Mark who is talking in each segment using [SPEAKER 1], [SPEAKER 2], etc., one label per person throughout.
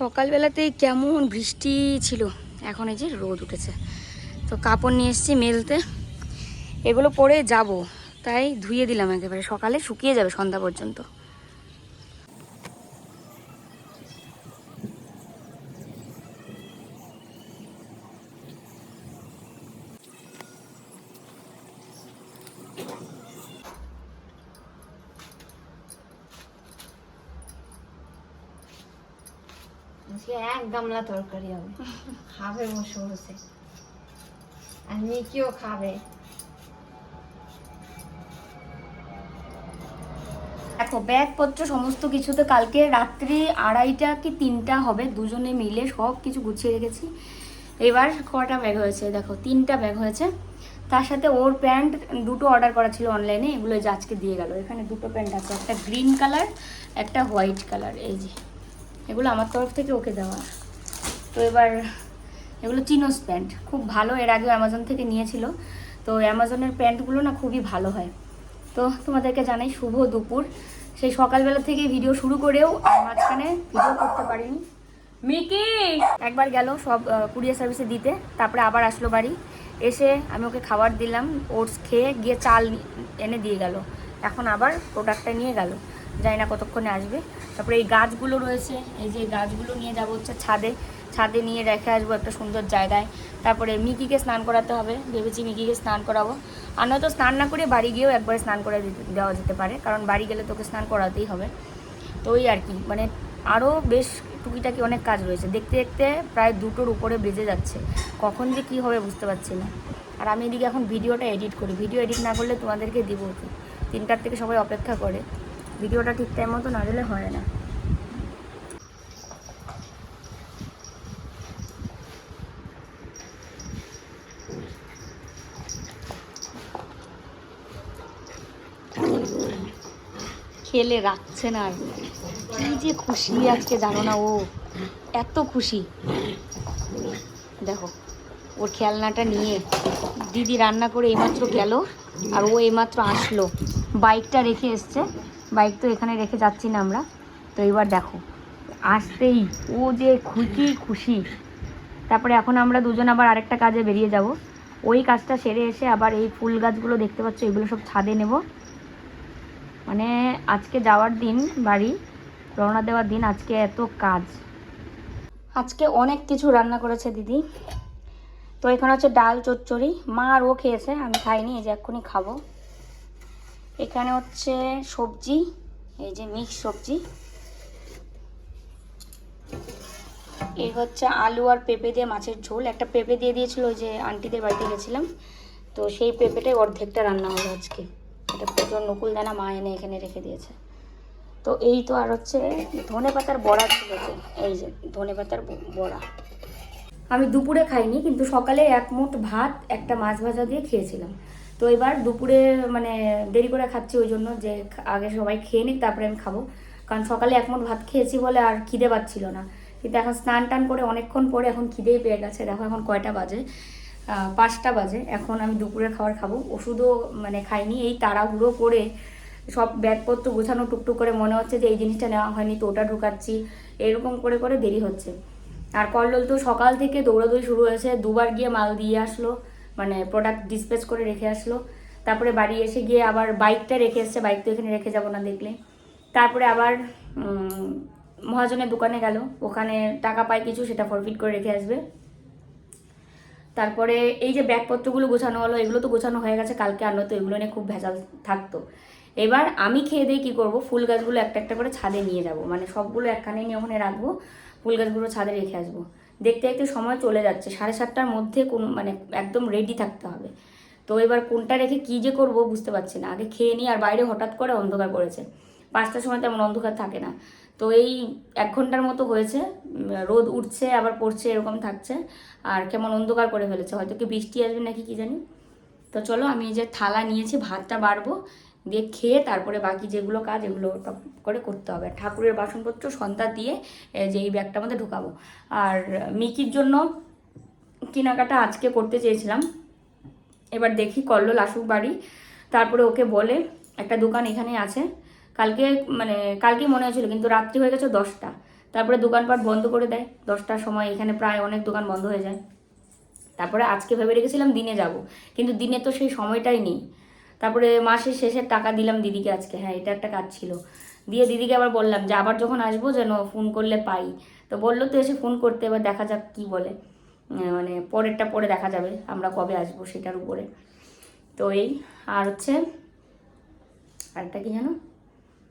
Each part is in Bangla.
[SPEAKER 1] সকালবেলাতেই কেমন বৃষ্টি ছিল? এখন এই যে রোদ উঠেছে। তো কাপড় নিয়ে এসেছি মেলতে। এগুলো পরে যাব। তাই ধুয়ে দিলাম একেবারে। সকালে শুকিয়ে যাবে সন্ধ্যা পর্যন্ত
[SPEAKER 2] আজকে এক গামলা তরকারি হবে। খাবে বসে বসে আর নিকিও খাবে।
[SPEAKER 1] দেখো, ব্যাগপত্র সমস্ত কিছু তো কালকে রাত্রি আড়াইটা কি তিনটা হবে, দুজনে মিলে সব কিছু গুছিয়ে রেখেছি। এবার কটা ব্যাগ হয়েছে? দেখো, তিনটা ব্যাগ হয়েছে। তার সাথে ওর প্যান্ট দুটো অর্ডার করা ছিল অনলাইনে, এগুলো যে আজকে দিয়ে গেল। এখানে দুটো প্যান্ট আছে, একটা গ্রিন কালার, একটা হোয়াইট কালার। এই যে, এগুলো আমার তরফ থেকে ওকে দেওয়া। তো এবার এগুলো চিনোস প্যান্ট। খুব ভালো, এর আগেও অ্যামাজন থেকে নিয়েছিল। তো অ্যামাজনের প্যান্টগুলো না খুবই ভালো হয়। তো তোমাদেরকে জানাই শুভ দুপুর। সেই সকালবেলা থেকে ভিডিও শুরু করেও মাঝখানে ভিডিও করতে পারিনি। মিকি! একবার গেল সব কুরিয়ার সার্ভিসে দিতে, তারপরে আবার আসলো বাড়ি। এসে আমি ওকে খাবার দিলাম, ওটস খেয়ে গিয়ে চাল এনে দিয়ে গেল। এখন আবার প্রোডাক্টটা নিয়ে গেল। জানি না কতক্ষণে আসবে। তারপরে এই গাছগুলো রয়েছে, এই যে গাছগুলো নিয়ে যাব হচ্ছে ছাদে ছাদে নিয়ে রেখে আসব একটা সুন্দর জায়গায়। তারপরে মিকিকে স্নান করাতে হবে, ভেবেছি মিকিকে স্নান করাবো। আর নয়তো স্নান না করে বাড়ি গিয়েও একবারে স্নান করে দেওয়া যেতে পারে, কারণ বাড়ি গেলে তোকে স্নান করাতেই হবে। তো ওই আর কি মানে আরও বেশ টুকিটাকি অনেক কাজ রয়েছে, দেখতে দেখতে প্রায় দুটোর উপরে বেজে যাচ্ছে। কখন যে কী হবে বুঝতে পারছি না। আর আমি এদিকে এখন ভিডিওটা এডিট করি, ভিডিও এডিট না করলে তোমাদেরকে দিব তিনটার থেকে সবাই অপেক্ষা করে। ভিডিওটা ঠিক টাইম মতো না দিলে হয় না। খেলে রাখছে না কি যে খুশি আজকে জানো না ও। এত খুশি। দেখো, ওর খেলনাটা নিয়ে দিদি রান্না করে এইমাত্র গেল আর ও এইমাত্র আসলো। বাইকটা রেখে এসছে। বাইক তো এখানে রেখে যাচ্ছি না আমরা। তো এবার দেখো, আসতেই, ও যে খুশি খুশি। তারপরে এখন আমরা দুজন আবার আরেকটা কাজে বেরিয়ে যাব। ওই কাজটা সেরে এসে আবার এই ফুল গাছগুলো দেখতে পাচ্ছ, এগুলো সব ছাদে নেব। মানে আজকে যাওয়ার দিন বাড়ি, রওনা দেওয়ার দিন আজকে এত কাজ। আজকে অনেক কিছু রান্না করেছে দিদি। তো এখানে হচ্ছে ডাল চচ্চড়ি। মা আর ও খেয়েছে, আমি খাইনি, এই যে এক্ষুনি খাব। এখানে হচ্ছে সবজি, এই যে মিক্স সবজি। এই হচ্ছে আলু আর পেঁপে দিয়ে মাছের ঝোল। একটা পেঁপে দিয়ে দিয়েছিল ওই যে আন্টিদের বাড়িতে গেছিলাম। তো সেই পেঁপেটাই অর্ধেকটা রান্না হলো আজকে। এটা প্রচুর নকুল দানা মা এনে এখানে রেখে দিয়েছে। তো এই তো আর হচ্ছে ধনে পাতার বড়া ছিল তো, এই যে ধনে পাতার বড়া। আমি দুপুরে খাইনি, কিন্তু সকালে এক মুঠ ভাত, একটা মাছ ভাজা দিয়ে খেয়েছিলাম। তো এবার দুপুরে মানে দেরি করে খাচ্ছি ওই জন্য যে আগে সবাই খেয়ে নিক, তারপরে আমি খাব। কারণ সকালে এক মুঠ ভাত খেয়েছি বলে আর খিদে পাচ্ছিল না। কিন্তু এখন স্নান টান করে অনেকক্ষণ পরে এখন খিদেই পেয়ে গেছে। দেখো এখন কয়টা বাজে? পাঁচটা বাজে। এখন আমি দুপুরে খাবার খাব। ওষুধও মানে খাইনি। এই তাড়াহুড়ো করে সব ব্যাগপত্র গোছানো টুকটুক করে মনে হচ্ছে যে এই জিনিসটা নেওয়া হয়নি, তো ওটা ঢুকাচ্ছি। এরকম করে করে দেরি হচ্ছে। আর কল্লোল তো সকাল থেকে দৌড়াদৌড়ি শুরু হয়েছে। দুবার গিয়ে মাল দিয়ে আসলো। মানে প্রোডাক্ট ডিসপ্যাচ করে রেখে আসলো। তারপরে বাড়ি এসে গিয়ে আবার বাইকটা রেখে এসছে বাইক তো এখানে রেখে যাব না দেখলে। তারপরে আবার মহাজনের দোকানে গেল। ওখানে টাকা পায় কিছু, সেটা ফরফিট করে রেখে আসবে। তারপরে এই যে ব্যাগপত্রগুলো গোছানো হলো, এগুলো তো গোছানো হয়ে গেছে, কালকে আর নয়তো এগুলো নিয়ে খুব ভেজাল থাকতো। এবার আমি খেয়ে দিয়ে কী করব, ফুল গাছগুলো একটা একটা করে ছাদে নিয়ে যাব। মানে সবগুলো একখানে নিয়ে ওখানে রাখব, ফুল গাছগুলো ছাদে রেখে আসব। দেখতে দেখতে সময় চলে যাচ্ছে। সাড়ে সাতটার মধ্যে কোন মানে একদম রেডি থাকতে হবে। তো এবার কোনটা রেখে কী যে করব বুঝতে পারছি না। আগে খেয়ে নিই আর বাইরে হঠাৎ করে অন্ধকার পড়েছে। পাঁচটার সময় তেমন অন্ধকার থাকে না। তো এই এক ঘণ্টার মতো হয়েছে। রোদ উঠছে, আবার পড়ছে, এরকম থাকছে। আর কেমন অন্ধকার করে ফেলেছে। হয়তো কি বৃষ্টি আসবে নাকি কি জানি। তো চলো আমি যে থালা নিয়েছি, ভাতটা বাড়বো। দিয়ে খেয়ে তারপরে বাকি যেগুলো কাজ এগুলো করে করতে হবে। ঠাকুরের বাসনপত্র সন্ধ্যা দিয়ে যে এই ব্যাগটার মধ্যে ঢোকাবো। আর মিকির জন্য কেনাকাটা আজকে করতে চেয়েছিলাম। এবার দেখি কল্লোল আসুক বাড়ি। তারপরে ওকে বলে, একটা দোকান এখানে আছে। কালকে মানে কালকেই মনে হয়েছিল, কিন্তু রাত্রি হয়ে গেছে দশটা। তারপরে দোকানপাট বন্ধ করে দেয়। দশটার সময় এখানে প্রায় অনেক দোকান বন্ধ হয়ে যায়। তারপরে আজকে ভেবে রেখেছিলাম দিনে যাব। কিন্তু দিনে তো সেই সময়টাই নেই। তারপরে মাসের শেষের টাকা দিলাম দিদিকে আজকে। হ্যাঁ এটা একটা কাজ ছিল। দিয়ে দিদিকে আবার বললাম যে, আবার যখন আসব যেন ফোন করলে পাই। তো বলল তো এসে ফোন করতে, এবার দেখা যাক কি বলে। মানে পরেরটা পরে দেখা যাবে, আমরা কবে আসব সেটার উপরে। তো এই, আর হচ্ছে, আরেকটা কি জানো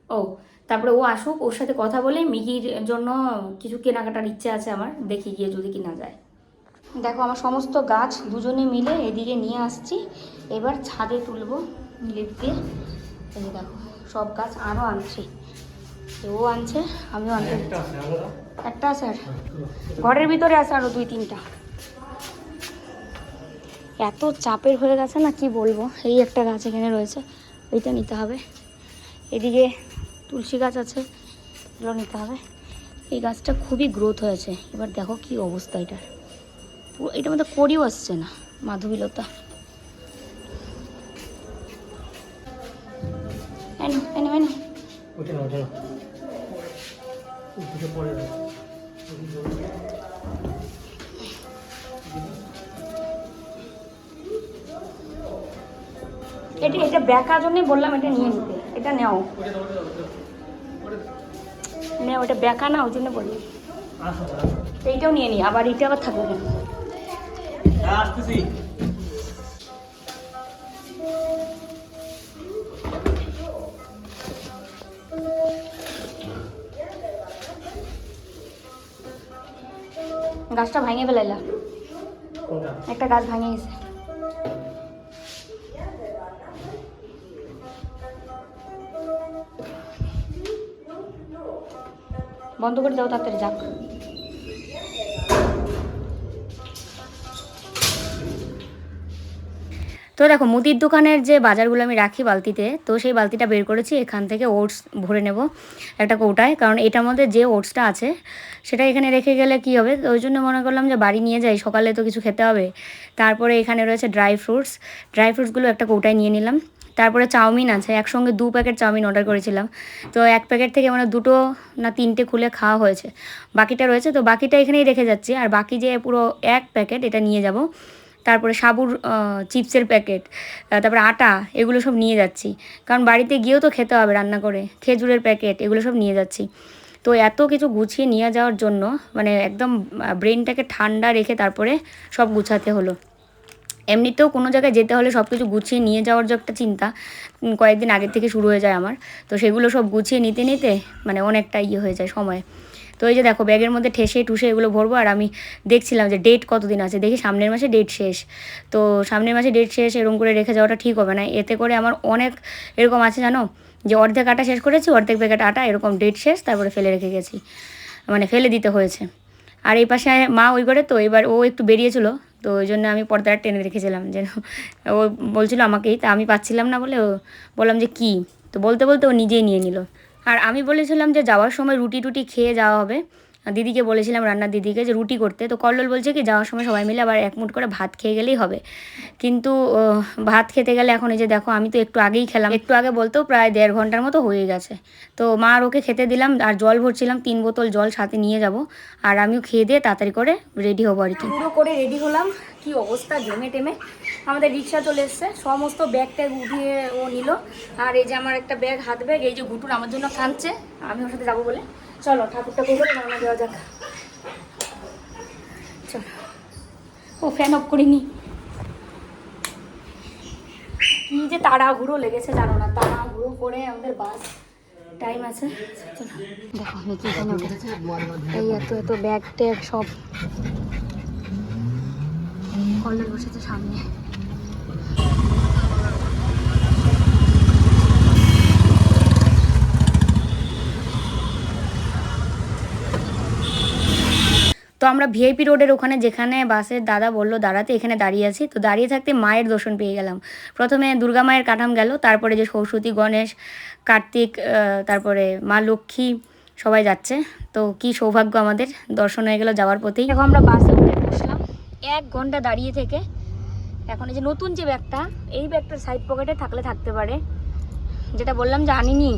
[SPEAKER 1] ও, তারপরে ও আসুক, ওর সাথে কথা বলে, মিকির জন্য কিছু কেনাকাটার ইচ্ছে আছে আমার, দেখি গিয়ে যদি কিনা যায়। দেখো আমার সমস্ত গাছ দুজনে মিলে এদিকে নিয়ে আসছি। এবার ছাদে তুলবো লিপ দিয়ে এই দেখো সব গাছ আরও আনছি। ও আনছে আমিও আনতে একটা আছে আর ঘরের ভিতরে আছে আরও দুই তিনটা। এত চাপের হয়ে গেছে না কি বলব? এই একটা গাছ এখানে রয়েছে এইটা নিতে হবে। এদিকে তুলসী গাছ আছে এগুলো নিতে হবে। এই গাছটা খুবই গ্রোথ হয়েছে। এবার দেখো কি অবস্থা এটার। এটার মধ্যে করিও আসছে না মাধবীলতা।
[SPEAKER 3] না না না
[SPEAKER 1] এটা এটা বেকার জন্যই বললাম এটা নিয়ে নিতে। এটা নেও। নেও এটা বেকা না ওই জন্য বললি
[SPEAKER 3] আসো আসো।
[SPEAKER 1] এইটাও নিয়ে নি আবার এটা আবার থাকবে কেন
[SPEAKER 3] আসতেছি
[SPEAKER 1] গাছটা ভাঙে ফেলাইলা
[SPEAKER 3] কোনটা
[SPEAKER 1] একটা গাছ ভাঙে গেছে বন্ধ করে দাও তাড়াতাড়ি যাক তো দেখো, মুদির দোকানের যে বাজারগুলো আমি রাখি বালতিতে, তো সেই বালতিটা বের করেছি, এখান থেকে ওটস ভরে নেব একটা কৌটায়, কারণ এটার মধ্যে যে ওটসটা আছে, সেটা এখানে রেখে গেলে কি হবে? তো ওই জন্য মনে করলাম যে বাড়ি নিয়ে যাই, সকালে তো কিছু খেতে হবে। তারপরে এখানে রয়েছে ড্রাই ফ্রুটস, ড্রাই ফ্রুটসগুলো একটা কৌটায় নিয়ে নিলাম। তারপরে চাউমিন আছে, একসঙ্গে দু প্যাকেট চাউমিন অর্ডার করেছিলাম। তো এক প্যাকেট থেকে মানে দুটো না তিনটে খুলে খাওয়া হয়েছে। বাকিটা রয়েছে, তো বাকিটা এখানেই রেখে যাচ্ছি, আর বাকি যে পুরো এক প্যাকেট এটা নিয়ে যাব। তারপরে সাবুর চিপসের প্যাকেট তারপরে আটা, এগুলো সব নিয়ে যাচ্ছি। কারণ বাড়িতে গিয়েও তো খেতে হবে রান্না করে, খেজুরের প্যাকেট, এগুলো সব নিয়ে যাচ্ছি। তো এত কিছু গুছিয়ে নিয়ে যাওয়ার জন্য মানে একদম ব্রেনটাকে ঠান্ডা রেখে তারপরে সব গুছাতে হলো। এমনিতেও কোনো জায়গায় যেতে হলে সব কিছু গুছিয়ে নিয়ে যাওয়ার যে একটা চিন্তা কয়েকদিন আগের থেকে শুরু হয়ে যায় আমার। তো সেগুলো সব গুছিয়ে নিতে নিতে মানে অনেকটা ইয়ে হয়ে যায় সময়। তো এই যে দেখো, ব্যাগের মধ্যে ঠেসে টুসে এগুলো ভরবো আর আমি দেখছিলাম যে ডেট কতদিন আছে। দেখি সামনের মাসে ডেট শেষ। তো সামনের মাসে ডেট শেষ এরকম করে রেখে যাওয়াটা ঠিক হবে না। এতে করে আমার অনেক এরকম আছে জানো, যে অর্ধেক আটা শেষ করেছি, অর্ধেক প্যাকেট আটা, এরকম ডেট শেষ, তারপরে ফেলে রেখে গেছি। মানে ফেলে দিতে হয়েছে। আর এই পাশে মা ওই করে তো এবার ও একটু বেরিয়েছিল, তো ওই জন্য আমি পর্দাটা টেনে রেখেছিলাম। যেন ও বলছিল আমাকেই, তা আমি পাচ্ছিলাম না বলে ও বললাম যে কি? তো বলতে বলতে ও নিজেই নিয়ে নিল। আর আমি বলেছিলাম যে যাওয়ার সময় রুটি টুটি খেয়ে যাওয়া হবে। দিদিকে বলেছিলাম রান্নার দিদিকে, যে রুটি করতে। তো কল্লোল বলছে কি, যাওয়ার সময় সবাই মিলে আবার এক মুঠ করে ভাত খেয়ে গেলেই হবে। কিন্তু ভাত খেতে গেলে এখন এই যে দেখো, আমি তো একটু আগেই খেলাম। একটু আগে বলতেও প্রায় দেড় ঘণ্টার মতো হয়ে গেছে। তো মা আর ওকে খেতে দিলাম, আর জল ভরছিলাম, তিন বোতল জল সাথে নিয়ে যাব। আর আমিও খেয়ে দিয়ে তাড়াতাড়ি করে রেডি হব আর কি। পুরো করে রেডি হলাম। কি অবস্থা ঘেমে টেমে? আমাদের রিক্সা চলে এসছে। সমস্ত ব্যাগ ট্যাগ উঠিয়ে ও নিল। আর এই যে আমার একটা ব্যাগ হাত ব্যাগ এই যে ঘুটুর আমার জন্য কাঁদছে আমি ওর সাথে যাব বলে। চলো, ঠাকুরটা করব রওনা দেওয়া যাক। চলো। ও ফ্যান অফ করিনি। কি যে তাড়াহুড়ো লেগেছে, জানো না? তাড়াহুড়ো করে আমাদের বাস টাইম আছে। দেখো এই এত এত ব্যাগ ট্যাগ সব কলের বসেছে সামনে। তো আমরা ভিআইপি রোডের ওখানে যেখানে বাসের দাদা বলল দাঁড়াতে এখানে দাঁড়িয়ে আছি। তো দাঁড়িয়ে থাকতে মায়ের দর্শন পেয়ে গেলাম। প্রথমে দুর্গা মায়ের কাঠাম গেল তারপরে যে সরস্বতী গণেশ কার্তিক তারপরে মা লক্ষ্মী সবাই যাচ্ছে। তো কি সৌভাগ্য আমাদের দর্শন হয়ে গেল যাওয়ার পথেই। এখন আমরা বাসে উঠে এক ঘণ্টা দাঁড়িয়ে থেকে এখন এই যে নতুন যে ব্যাগটা এই ব্যাগটার সাইড পকেটে থাকলে থাকতে পারে। যেটা বললাম যে আনিনি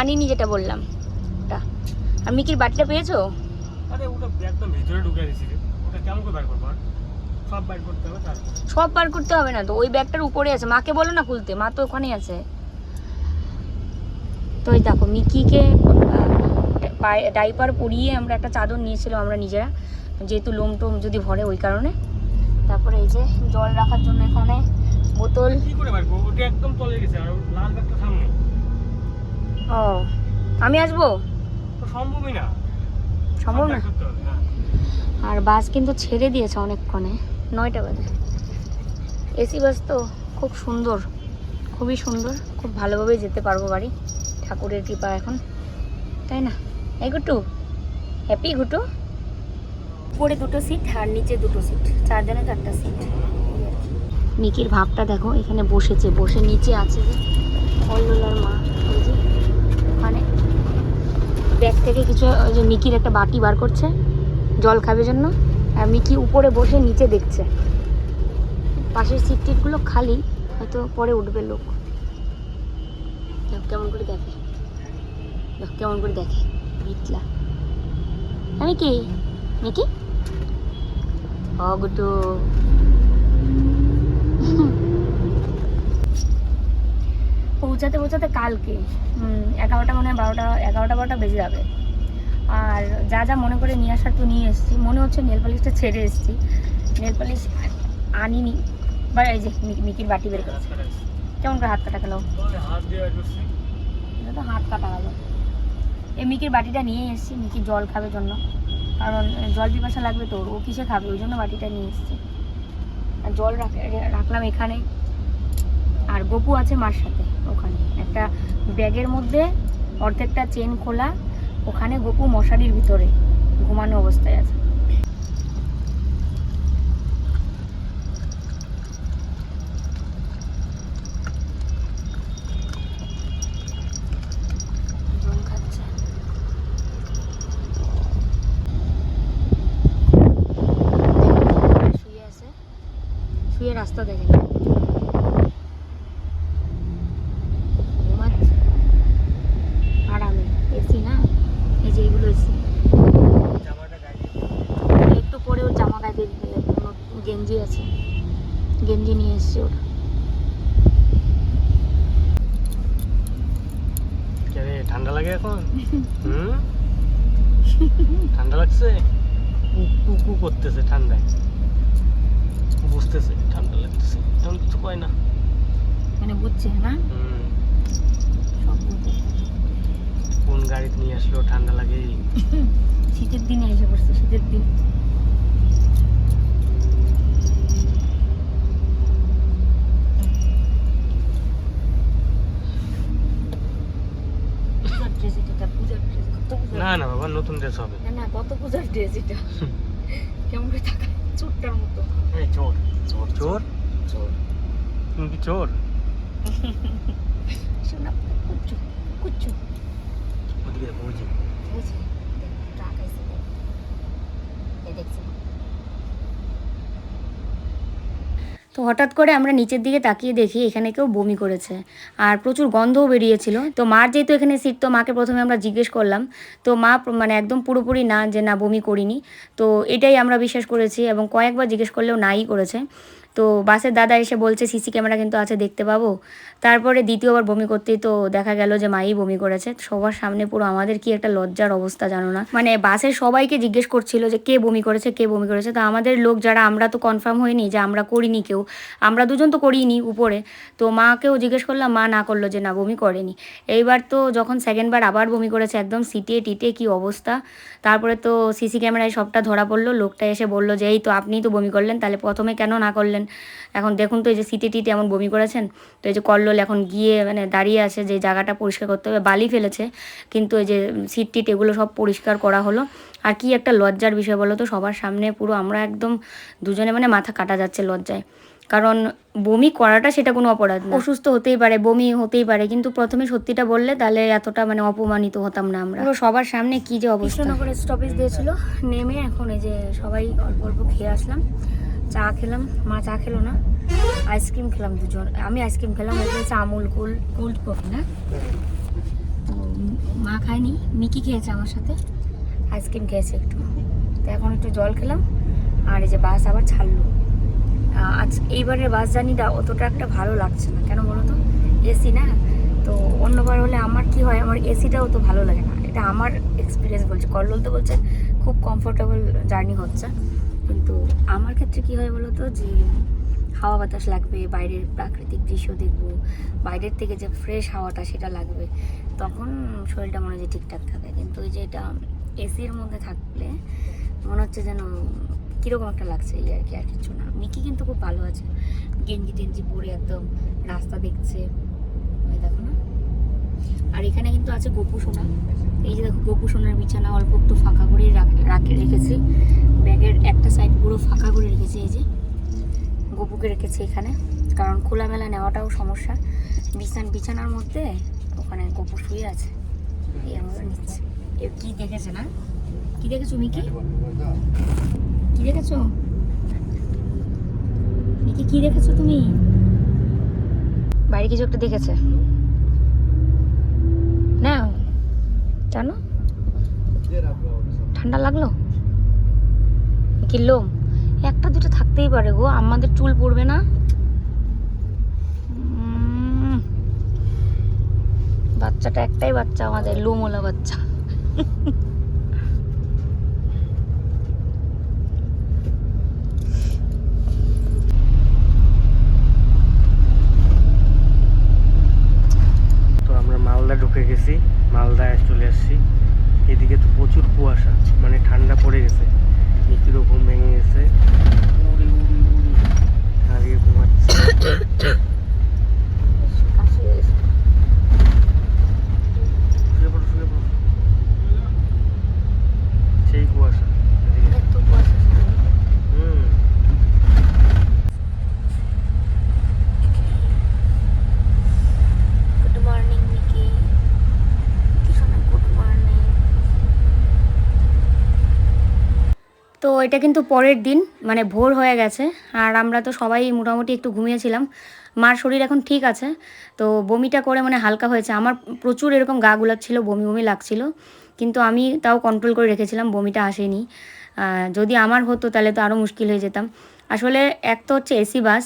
[SPEAKER 1] আনিনি যেটা বললাম। ওটা আর মিকির বাটিটা পেয়েছ?
[SPEAKER 3] আরে ওটা একদম ভিতরে ঢুকে দিয়েছি ওটা কেমন করে বার করব সব বাইর করতে হবে তারপর।
[SPEAKER 1] সব বার করতে হবে না তো ওই ব্যাগটার উপরে আছে। মাকে বলো না খুলতে মা তো ওখানেই আছে। তো ওই দেখো মিকিকে ডাইপার পরিয়ে আমরা একটা চাদর নিয়েছিলাম আমরা নিজেরা। যেহেতু লোম টোম যদি ভরে ওই কারণে। তারপরে এই যে জল রাখার জন্য এখানে বোতল।
[SPEAKER 3] কি করে বার করব ওটা একদম তলে গেছে আর লাল ব্যাগটা সামনে।
[SPEAKER 1] ও আমি আসব?
[SPEAKER 3] সম্ভবই না।
[SPEAKER 1] সম্ভব না?
[SPEAKER 3] হ্যাঁ।
[SPEAKER 1] আর বাস কিন্তু ছেড়ে দিয়েছে অনেকক্ষণে নয়টা বাজে। এসি বাস তো খুব সুন্দর খুবই সুন্দর খুব ভালোভাবে যেতে পারব বাড়ি। ঠাকুরের কৃপা এখন তাই না? এই গুটু হ্যাপি গুটু উপরে দুটো সিট আর নিচে দুটো সিট চারজনে চারটা সিট নিকির ভাবটা দেখো, এখানে বসেছে, বসে নিচে আছে যে, অল্লোলার মা ওই যে, ওখানে। ব্যাগ থেকে কিছু, ওই যে মিকির একটা বাটি বার করছে, জল খাবে জন্য, আর মিকি উপরে বসে নিচে দেখছে। পাশের সিট টিটগুলো খালি, হয়তো পরে উঠবে লোক। কেমন করে দেখে। কেমন করে দেখে ভিতলা আমি কি? মিকি ও গুটু পৌঁছাতে পৌঁছাতে কালকে এগারোটা মনে হয় বারোটা, এগারোটা বারোটা বেজে যাবে। আর যা যা মনে করে নিয়ে আসার তো নিয়ে এসেছি। মনে হচ্ছে নেল পালিশটা ছেড়ে এসেছি। নেল পালিশ আনিনি, বা এই যে মিকির বাটি বের করেছে। কেমন করে হাত কাটা গেল
[SPEAKER 3] হাত
[SPEAKER 1] কাটা গেল এই মিকির বাটিটা নিয়ে এসেছি, মিকির জল খাবে জন্য। কারণ জল পিপাসা লাগবে তোর। ও কিসে খাবে? ওই জন্য বাটিটা নিয়ে এসছে। আর জল রাখ- রাখলাম এখানে। আর গপু আছে মার সাথে, ওখানে। একটা ব্যাগের মধ্যে অর্ধেকটা চেন খোলা, ওখানে গপু মশারির ভিতরে ঘুমানো অবস্থায় আছে জল খাচ্ছে শুয়ে আছে শুয়ে রাস্তা দেখে ঘুমাচ্ছে আরামে এসি না এই যে এগুলো এসি
[SPEAKER 3] জামাটা গায়ে দিয়ে
[SPEAKER 1] একটু পরে ওর জামা গায়ে দিয়ে দিতে লাগবে ওর গেঞ্জি আছে গেঞ্জি নিয়ে এসছে ওর
[SPEAKER 3] কে রে, ঠান্ডা লাগে এখন হুম ঠান্ডা লাগছে কু কু করতেছে ঠান্ডায় বুঝতেছে ঠান্ডা লাগতেছে কয় না।
[SPEAKER 1] মানে বুঝছে না বুঝে
[SPEAKER 3] কোন গাড়িতে নিয়ে আসলো ঠান্ডা লাগে?
[SPEAKER 1] শীতের দিনে এসে পড়ছে শীতের দিন।
[SPEAKER 3] না না বাবা নতুন ড্রেস হবে।
[SPEAKER 1] না না কত পূজার ড্রেস এটা? কেমন করে থাকা চোরটার মতো।
[SPEAKER 3] চোর
[SPEAKER 1] চোর
[SPEAKER 3] চোর। তুমি কি চোর
[SPEAKER 1] শোনা কুচ্ছু কুচ্ছু
[SPEAKER 3] ওদিকে দেখো, ওই যে।
[SPEAKER 1] এই যে ট্রাক আইছে দেখ। দেখছি। তো হঠাৎ করে আমরা নিচের দিকে তাকিয়ে দেখি এখানে কেউ বমি করেছে আর প্রচুর গন্ধও বেরিয়েছিল তো মার যেহেতু এখানে সিট তো মাকে প্রথমে আমরা জিজ্ঞেস করলাম তো মা মানে একদম পুরোপুরি না যে না বমি করিনি তো এটাই আমরা বিশ্বাস করেছি এবং কয়েকবার জিজ্ঞেস করলেও নাই করেছে তো বাসের দাদা এসে বলছে সিসি ক্যামেরা কিন্তু আছে দেখতে পাবো। তারপরে দ্বিতীয়বার বমি করতেই তো দেখা গেল যে মাই বমি করেছে। সবার সামনে পুরো আমাদের কি একটা লজ্জার অবস্থা জানো না? মানে বাসের সবাইকে জিজ্ঞেস করছিল যে কে বমি করেছে, কে বমি করেছে। তো আমাদের লোক যারা, আমরা তো কনফার্ম হয়নি যে আমরা করিনি কেউ। আমরা দুজন তো করিনি উপরে। তো মাকেও জিজ্ঞেস করলাম, মা না করল যে না, বমি করেনি। এইবার তো যখন সেকেন্ডবার আবার বমি করেছে, একদম সিটে টিটে কি অবস্থা। তারপরে তো সিসি ক্যামেরায় সবটা ধরা পড়ল। লোকটা এসে বলল যে, এই তো আপনিই তো বমি করলেন, তাহলে প্রথমে কেন না করলেন? এখন দেখুন তো এই যে সিটে টিটে এমন বমি করেছেন তো এই যে কল্লোল এখন গিয়ে মানে দাঁড়িয়ে আছে যে জায়গাটা পরিষ্কার করতে হবে বালি ফেলেছে কিন্তু এই যে সিট টিট এগুলো সব পরিষ্কার করা হলো। আর কি একটা লজ্জার বিষয় বলো তো সবার সামনে পুরো আমরা একদম দুজনে মানে মাথা কাটা যাচ্ছে লজ্জায়। কারণ বমি করাটা সেটা কোনো অপরাধ না। অসুস্থ হতেই পারে বমি হতেই পারে কিন্তু প্রথমে সত্যিটা বললে তাহলে এতটা মানে অপমানিত হতাম না আমরা। পুরো সবার সামনে কি যে অবস্থা। কৃষ্ণনগরে স্টপেজ দিয়েছিল নেমে এখন এই যে সবাই অল্প অল্প খেয়ে আসলাম। চা খেলাম। মা চা খেলো না। আইসক্রিম খেলাম দুজন। আমি আইসক্রিম খেলাম, ওই যে আমুল কুল কোল্ড কফি না? তো মা খায়নি। মিকি খেয়েছে আমার সাথে। আইসক্রিম খেয়েছে একটু। তো এখন একটু জল খেলাম। আর এই যে বাস আবার ছাড়লো। আজ এইবারের বাস জার্নিটা অতটা একটা ভালো লাগছে না। কেন বলো তো? এসি না? তো অন্যবার হলে আমার কি হয়, আমার এসিটাও তো ভালো লাগে না। এটা আমার এক্সপিরিয়েন্স বলছে। কল্লোল তো বলছে, খুব কমফোর্টেবল জার্নি হচ্ছে। কিন্তু আমার ক্ষেত্রে কি হয় বলো তো যে হাওয়া বাতাস লাগবে, বাইরের প্রাকৃতিক দৃশ্য দেখব, বাইরের থেকে যে ফ্রেশ হাওয়াটা সেটা লাগবে, তখন শরীরটা মনে হয় যে ঠিকঠাক থাকে। কিন্তু ওই যে এটা এসির মধ্যে থাকলে মনে হচ্ছে যেন কীরকম একটা লাগছে এই আর কি, আর কিছু না। মিকি কিন্তু খুব ভালো আছে। গেঞ্জি টেঞ্জি পরে একদম রাস্তা দেখছে। দেখো না। আর এখানে কিন্তু আছে গোপু সোনা। এই যে দেখো, গোপু সোনার বিছানা অল্প একটু ফাঁকা করে রাখে রেখেছি। ব্যাগের একটা সাইড পুরো ফাঁকা করে রেখেছি এই যে। গপুকে রেখেছি এখানে। কারণ খোলামেলা নেওয়াটাও সমস্যা। বিছান, বিছানার মধ্যে ওখানে গপু শুয়ে আছে। এই আমরা নিচ্ছে। এ কি দেখেছে না? কি দেখেছ, মিকি? কি দেখেছ? মিকি, কি দেখেছ তুমি? বাইরে কিছু একটা দেখেছে। জানো? ঠান্ডা লাগল? কি লোম একটা দুটো থাকতেই পারে গো, আমাদের চুল পড়বে না। বাচ্চাটা একটাই বাচ্চা, আমাদের লোমওয়ালা বাচ্চা
[SPEAKER 3] তো আমরা মালদা ঢুকে গেছি মালদায় চলে আসছি এদিকে তো প্রচুর কুয়াশা মানে ঠান্ডা পড়ে গেছে নিচেরও ঘুম ভেঙে গেছে উড়ি উড়ি উড়ি হারিয়ে ঘুমাচ্ছে শুয়ে পড়ো শুয়ে পড়ো সেই কুয়াশা এদিকে। হুম
[SPEAKER 1] গুড মর্নিং মিকি কি শোনা গুড মর্নিং তো এটা কিন্তু পরের দিন মানে ভোর হয়ে গেছে। আর আমরা তো সবাই মোটামুটি একটু ঘুমিয়েছিলাম। মার শরীর এখন ঠিক আছে, তো বমিটা করে মানে হালকা হয়েছে। আমার প্রচুর এরকম গা গুলাচ্ছিল, বমি বমি লাগছিল। কিন্তু আমি তাও কন্ট্রোল করে রেখেছিলাম, বমিটা আসেনি। যদি আমার হতো তাহলে তো আরও মুশকিল হয়ে যেতাম। আসলে এক তো হচ্ছে এসি বাস।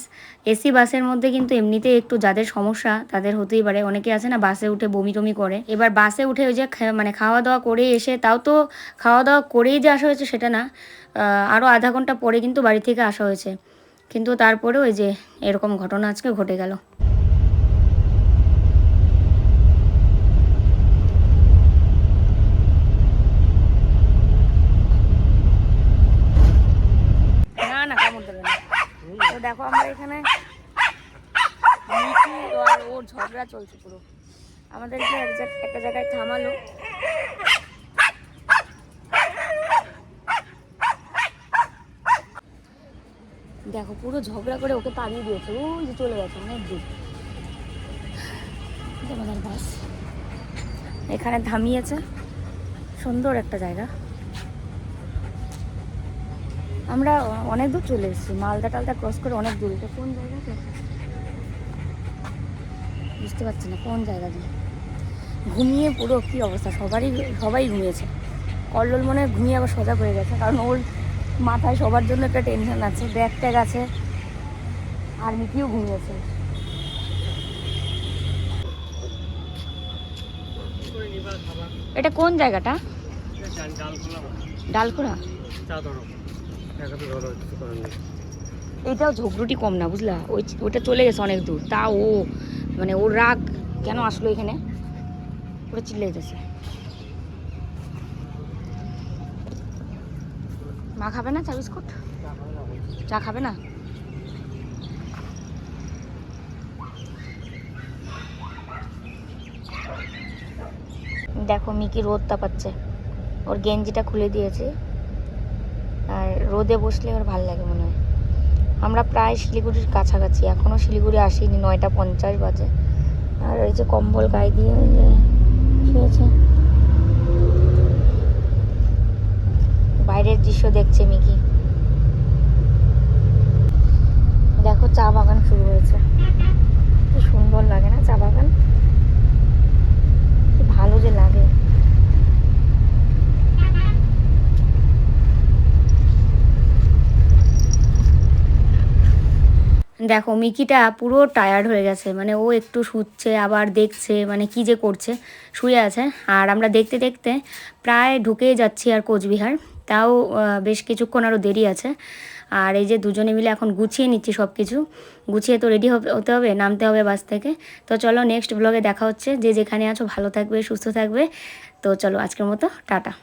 [SPEAKER 1] এসি বাসের মধ্যে কিন্তু এমনিতে একটু যাদের সমস্যা, তাদের হতেই পারে। অনেকে আছে না, বাসে উঠে বমি টমি করে। এবার বাসে উঠে ওই যে মানে খাওয়া দাওয়া করে এসে তাও তো খাওয়া দাওয়া করেই যে আসা হয়েছে সেটা না। আরও আধা ঘণ্টা পরে কিন্তু বাড়ি থেকে আসা হয়েছে। কিন্তু তারপরে ওই যে এরকম ঘটনা আজকে ঘটে গেল। দেখো আমরা এখানে ওর ঝগড়া চলছে পুরো। আমাদেরকে এক একটা জায়গায় থামালো। দেখো, পুরো ঝগড়া করে ওকে তাড়িয়ে দিয়েছে। ওই যে চলে গেছে, অনেক দূর। আমাদের বাস। এখানে থামিয়েছে। সুন্দর একটা জায়গা। আমরা অনেক দূর চলে এসেছি। মালদা টালদা ক্রস করে অনেক দূর। এটা কোন জায়গাটা বুঝতে পারছি না, কোন জায়গা দিয়ে? ঘুমিয়ে পুরো কী অবস্থা? সবারই, সবাই ঘুমিয়েছে। কল্লোল মনে ঘুমিয়ে আবার সজাগ হয়ে গেছে, কারণ ওর মাথায় সবার জন্য একটা টেনশন আছে ব্যাগ ট্যাগ আছে, আর মিকিও ঘুমিয়েছে। এটা কোন জায়গাটা?
[SPEAKER 3] নেই
[SPEAKER 1] এটাও ঝগড়ুটি কম না, বুঝলা? ওই ওটা চলে গেছে অনেক দূর। তা ও মানে ওর রাগ কেন আসলো এখানে? পুরো চিল্লে মা খাবে না চা বিস্কুট? চা খাবে না? দেখো, মিকি রোদ তাপাচ্ছে। ওর গেঞ্জিটা খুলে দিয়েছে। আর রোদে বসলে ওর ভালো লাগে মনে হয়। আমরা প্রায় শিলিগুড়ির কাছাকাছি এখনও শিলিগুড়ি আসিনি, নয়টা পঞ্চাশ বাজে। আর এই যে কম্বল গায়ে দিয়ে, ওই শুয়েছে। বাইরের দৃশ্য দেখছে মিকি। দেখো চা বাগান শুরু হয়েছে। কি সুন্দর লাগে না চা বাগান? কি ভালো
[SPEAKER 2] যে লাগে।
[SPEAKER 1] দেখো, মিকিটা পুরো টায়ার্ড হয়ে গেছে। মানে ও একটু শুচ্ছে, আবার দেখছে মানে কি যে করছে, শুয়ে আছে। আর আমরা দেখতে দেখতে প্রায় ঢুকেই যাচ্ছি আর কোচবিহার। তাও বেশ কিছুক্ষণ আরও দেরি আছে। আর এই যে দুজনে মিলে এখন গুছিয়ে নিচ্ছি সব কিছু গুছিয়ে তো রেডি হতে হবে, নামতে হবে বাস থেকে। তো চলো নেক্সট ব্লগে দেখা হচ্ছে। যে যেখানে আছো ভালো থাকবে, সুস্থ থাকবে। তো চলো আজকের মতো, টাটা।